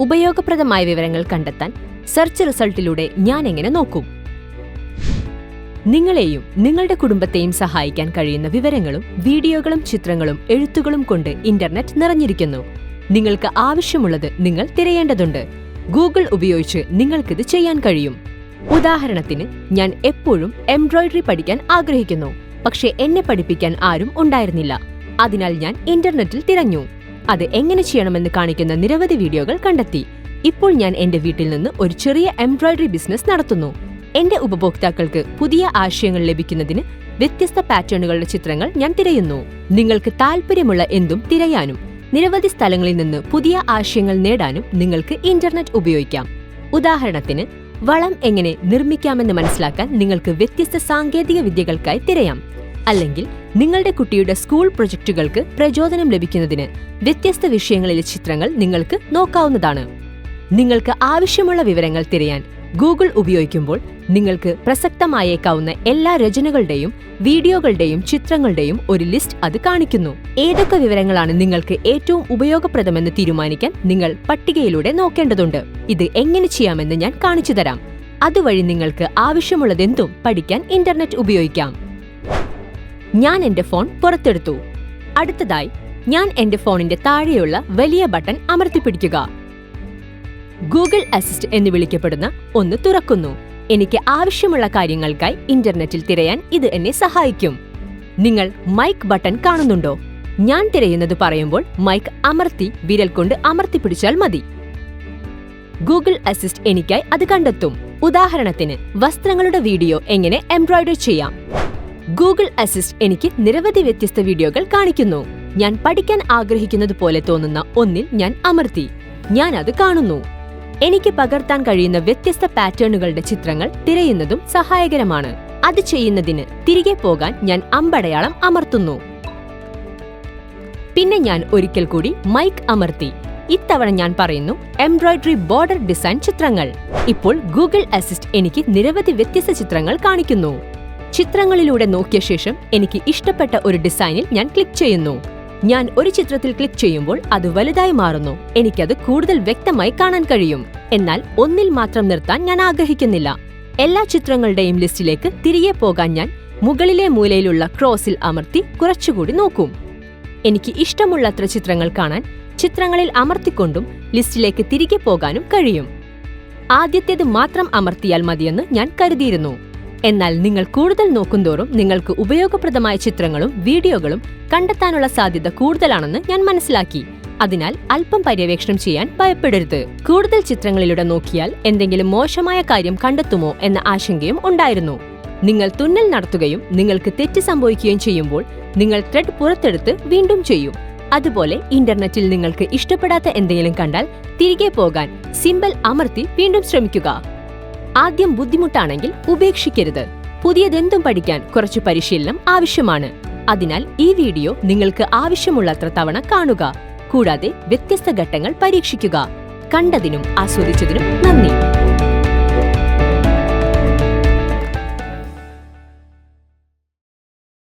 ഉപയോഗപ്രദമായ വിവരങ്ങൾ കണ്ടെത്താൻ സെർച്ച് റിസൾട്ടിലൂടെ ഞാൻ എങ്ങനെ നോക്കും? നിങ്ങളെയും നിങ്ങളുടെ കുടുംബത്തെയും സഹായിക്കാൻ കഴിയുന്ന വിവരങ്ങളും വീഡിയോകളും ചിത്രങ്ങളും എഴുത്തുകളും കൊണ്ട് ഇന്റർനെറ്റ് നിറഞ്ഞിരിക്കുന്നു. നിങ്ങൾക്ക് ആവശ്യമുള്ളത് നിങ്ങൾ തിരയേണ്ടതുണ്ട്. ഗൂഗിൾ ഉപയോഗിച്ച് നിങ്ങൾക്കിത് ചെയ്യാൻ കഴിയും. ഉദാഹരണത്തിന് ഞാൻ എപ്പോഴും എംബ്രോയിഡറി പഠിക്കാൻ ആഗ്രഹിക്കുന്നു. പക്ഷേ എന്നെ പഠിപ്പിക്കാൻ ആരും ഉണ്ടായിരുന്നില്ല. അതിനാൽ ഞാൻ ഇന്റർനെറ്റിൽ തിരഞ്ഞു. അത് എങ്ങനെ ചെയ്യണമെന്ന് കാണിക്കുന്ന നിരവധി വീഡിയോകൾ കണ്ടെത്തി. ഇപ്പോൾ ഞാൻ എന്റെ വീട്ടിൽ നിന്ന് ഒരു ചെറിയ എംബ്രോയിഡറി ബിസിനസ് നടത്തുന്നു. എന്റെ ഉപഭോക്താക്കൾക്ക് പുതിയ ആശയങ്ങൾ ലഭിക്കുന്നതിന് വ്യത്യസ്ത പാറ്റേണുകളുടെ ചിത്രങ്ങൾ ഞാൻ തിരയുന്നു. നിങ്ങൾക്ക് താല്പര്യമുള്ള എന്തും തിരയാനും നിരവധി സ്ഥലങ്ങളിൽ നിന്ന് പുതിയ ആശയങ്ങൾ നേടാനും നിങ്ങൾക്ക് ഇന്റർനെറ്റ് ഉപയോഗിക്കാം. ഉദാഹരണത്തിന് വളം എങ്ങനെ നിർമ്മിക്കാമെന്ന് മനസ്സിലാക്കാൻ നിങ്ങൾക്ക് വ്യത്യസ്ത സാങ്കേതിക വിദ്യകൾക്കായി തിരയാം. അല്ലെങ്കിൽ നിങ്ങളുടെ കുട്ടിയുടെ സ്കൂൾ പ്രൊജക്ടുകൾക്ക് പ്രചോദനം ലഭിക്കുന്നതിന് വ്യത്യസ്ത വിഷയങ്ങളിലെ ചിത്രങ്ങൾ നിങ്ങൾക്ക് നോക്കാവുന്നതാണ്. നിങ്ങൾക്ക് ആവശ്യമുള്ള വിവരങ്ങൾ തിരയാൻ ഗൂഗിൾ ഉപയോഗിക്കുമ്പോൾ നിങ്ങൾക്ക് പ്രസക്തമായേക്കാവുന്ന എല്ലാ രചനകളുടെയും വീഡിയോകളുടെയും ചിത്രങ്ങളുടെയും ഒരു ലിസ്റ്റ് അത് കാണിക്കുന്നു. ഏതൊക്കെ വിവരങ്ങളാണ് നിങ്ങൾക്ക് ഏറ്റവും ഉപയോഗപ്രദമെന്ന് തീരുമാനിക്കാൻ നിങ്ങൾ പട്ടികയിലൂടെ നോക്കേണ്ടതുണ്ട്. ഇത് എങ്ങനെ ചെയ്യാമെന്ന് ഞാൻ കാണിച്ചു തരാം. അതുവഴി നിങ്ങൾക്ക് ആവശ്യമുള്ളതെന്തും പഠിക്കാൻ ഇന്റർനെറ്റ് ഉപയോഗിക്കാം. ഞാൻ എന്റെ ഫോൺ പുറത്തെടുത്തു. അടുത്തതായി ഞാൻ എന്റെ ഫോണിന്റെ താഴെയുള്ള വലിയ ബട്ടൺ അമർത്തിപ്പിടിക്കുക ഗൂഗിൾ അസിസ്റ്റ് എന്ന് വിളിക്കപ്പെടുന്ന ഒന്ന് തുറക്കുന്നു. എനിക്ക് ആവശ്യമുള്ള കാര്യങ്ങൾക്കായി ഇന്റർനെറ്റിൽ തിരയാൻ ഇത് എന്നെ സഹായിക്കും. നിങ്ങൾ മൈക്ക് ബട്ടൺ കാണുന്നുണ്ടോ? ഞാൻ തിരയുന്നത് പറയുമ്പോൾ മൈക്ക് അമർത്തി വിരൽ കൊണ്ട് അമർത്തിപ്പിടിച്ചാൽ മതി. ഗൂഗിൾ അസിസ്റ്റ് എനിക്കായി അത് കണ്ടെത്തും. ഉദാഹരണത്തിന് വസ്ത്രങ്ങളുടെ വീഡിയോ എങ്ങനെ എംബ്രോയിഡറി ചെയ്യാം? ഗൂഗിൾ അസിസ്റ്റ് എനിക്ക് നിരവധി വ്യത്യസ്ത വീഡിയോകൾ കാണിക്കുന്നു. ഞാൻ പഠിക്കാൻ ആഗ്രഹിക്കുന്നത് പോലെ തോന്നുന്ന ഒന്നിൽ ഞാൻ അമർത്തി. ഞാൻ അത് കാണുന്നു. എനിക്ക് പകർത്താൻ കഴിയുന്ന വ്യത്യസ്ത പാറ്റേണുകളുടെ ചിത്രങ്ങൾ തിരയുന്നതും സഹായകരമാണ്. അത് ചെയ്യുന്നതിന് തിരികെ പോകാൻ ഞാൻ അമ്പടയാളം അമർത്തുന്നു. പിന്നെ ഞാൻ ഒരിക്കൽ കൂടി മൈക്ക് അമർത്തി. ഇത്തവണ ഞാൻ പറയുന്നു എംബ്രോയിഡറി ബോർഡർ ഡിസൈൻ ചിത്രങ്ങൾ. ഇപ്പോൾ ഗൂഗിൾ അസിസ്റ്റ് എനിക്ക് നിരവധി വ്യത്യസ്ത ചിത്രങ്ങൾ കാണിക്കുന്നു. ചിത്രങ്ങളിലൂടെ നോക്കിയ ശേഷം എനിക്ക് ഇഷ്ടപ്പെട്ട ഒരു ഡിസൈനിൽ ഞാൻ ക്ലിക്ക് ചെയ്യുന്നു. ഞാൻ ഒരു ചിത്രത്തിൽ ക്ലിക്ക് ചെയ്യുമ്പോൾ അത് വലുതായി മാറുന്നു. എനിക്കത് കൂടുതൽ വ്യക്തമായി കാണാൻ കഴിയും. എന്നാൽ ഒന്നിൽ മാത്രം നിർത്താൻ ഞാൻ ആഗ്രഹിക്കുന്നില്ല. എല്ലാ ചിത്രങ്ങളുടെയും ലിസ്റ്റിലേക്ക് തിരികെ പോകാൻ ഞാൻ മുകളിലെ മൂലയിലുള്ള ക്രോസിൽ അമർത്തി കുറച്ചുകൂടി നോക്കും. എനിക്ക് ഇഷ്ടമുള്ളത്ര ചിത്രങ്ങൾ കാണാൻ ചിത്രങ്ങളിൽ അമർത്തിക്കൊണ്ടും ലിസ്റ്റിലേക്ക് തിരികെ പോകാനും കഴിയും. ആദ്യത്തേത് മാത്രം അമർത്തിയാൽ മതിയെന്ന് ഞാൻ കരുതിയിരുന്നു. എന്നാൽ നിങ്ങൾ കൂടുതൽ നോക്കുന്തോറും നിങ്ങൾക്ക് ഉപയോഗപ്രദമായ ചിത്രങ്ങളും വീഡിയോകളും കണ്ടെത്താനുള്ള സാധ്യത കൂടുതലാണെന്ന് ഞാൻ മനസ്സിലാക്കി. അതിനാൽ അല്പം പര്യവേക്ഷണം ചെയ്യാൻ ഭയപ്പെടരുത്. കൂടുതൽ ചിത്രങ്ങളിലൂടെ നോക്കിയാൽ എന്തെങ്കിലും മോശമായ കാര്യം കണ്ടെത്തുമോ എന്ന ആശങ്കയും ഉണ്ടായിരുന്നു. നിങ്ങൾ തുന്നൽ നടത്തുകയും നിങ്ങൾക്ക് തെറ്റ് സംഭവിക്കുകയും ചെയ്യുമ്പോൾ നിങ്ങൾ ത്രെഡ് പുറത്തെടുത്ത് വീണ്ടും ചെയ്യും. അതുപോലെ ഇന്റർനെറ്റിൽ നിങ്ങൾക്ക് ഇഷ്ടപ്പെടാത്ത എന്തെങ്കിലും കണ്ടാൽ തിരികെ പോകാൻ സിമ്പൽ അമർത്തി വീണ്ടും ശ്രമിക്കുക. ആദ്യം ബുദ്ധിമുട്ടാണെങ്കിൽ ഉപേക്ഷിക്കരുത്. പുതിയതെന്തും പഠിക്കാൻ കുറച്ച് പരിശീലനം ആവശ്യമാണ്. അതിനാൽ ഈ വീഡിയോ നിങ്ങൾക്ക് ആവശ്യമുള്ളത്ര തവണ കാണുക. കൂടാതെ വ്യത്യസ്ത ഘട്ടങ്ങൾ പരീക്ഷിക്കുക. കണ്ടതിനും ആസ്വദിച്ചതിനും നന്ദി.